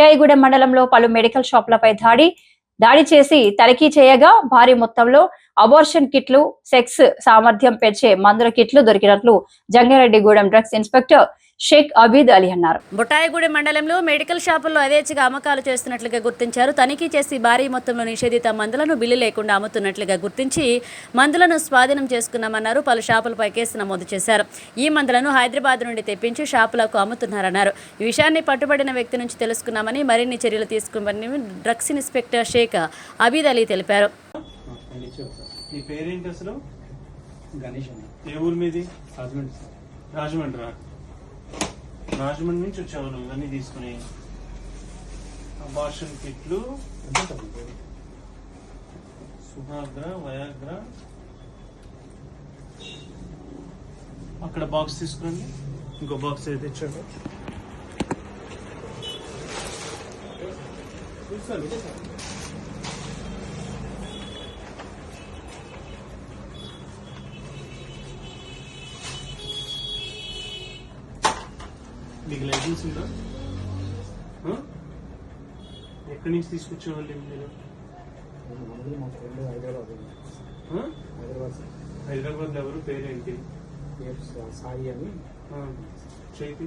బుట్టాయిగూడెం మండలంలో పలు మెడికల్ షాపులపై దాడి దాడి చేసి తనిఖీ చేయగా భారీ మొత్తంలో అబోర్షన్ కిట్లు సెక్స్ సామర్థ్యం పెంచే మందుల కిట్లు దొరికినట్లు జంగారెడ్డిగూడెం డ్రగ్స్ ఇన్స్పెక్టర్ షేక్ అబీద్ అలీ అన్నారు. బుటాయగూడెం మండలంలో మెడికల్ షాపుల్లో యథేచ్ఛగా అమ్మకాలు చేస్తున్నట్లుగా గుర్తించారు. తనిఖీ చేసి భారీ మొత్తంలో నిషేధిత మందులను బిల్లు లేకుండా అమ్ముతున్నట్లుగా గుర్తించి మందులను స్వాధీనం చేసుకున్నామన్నారు. పలు షాపులపై కేసు నమోదు చేశారు. ఈ మందులను హైదరాబాద్ నుండి తెప్పించి షాపులకు అమ్ముతున్నారన్నారు. ఈ విషయాన్ని పట్టుబడిన వ్యక్తి నుంచి తెలుసుకున్నామని మరిన్ని చర్యలు తీసుకోమని డ్రగ్స్ ఇన్స్పెక్టర్ షేక్ అబీద్ అలీ తెలిపారు. గణేష్ అన్న. ఏ ఊరు మీది? రాజమండ్రి సార్. రాజమండ్రి రాజమండ్రి నుంచి వచ్చావు నువ్వు ఇవన్నీ తీసుకుని. అబార్షన్ కిట్లు. ఎంత సుభాగ్ర వయాగ్ర. అక్కడ బాక్స్ తీసుకురండి. ఇంకో బాక్స్ అయితే ఇచ్చాడు చూస్తాను మీకు లైసెన్స్ ఉందా? ఎక్కడి నుంచి తీసుకొచ్చేవాళ్ళు మీరు? మందులు మా ఫ్రెండ్ హైదరాబాద్ ఎవరు పేరేంటి? సాయి అని. చేతి?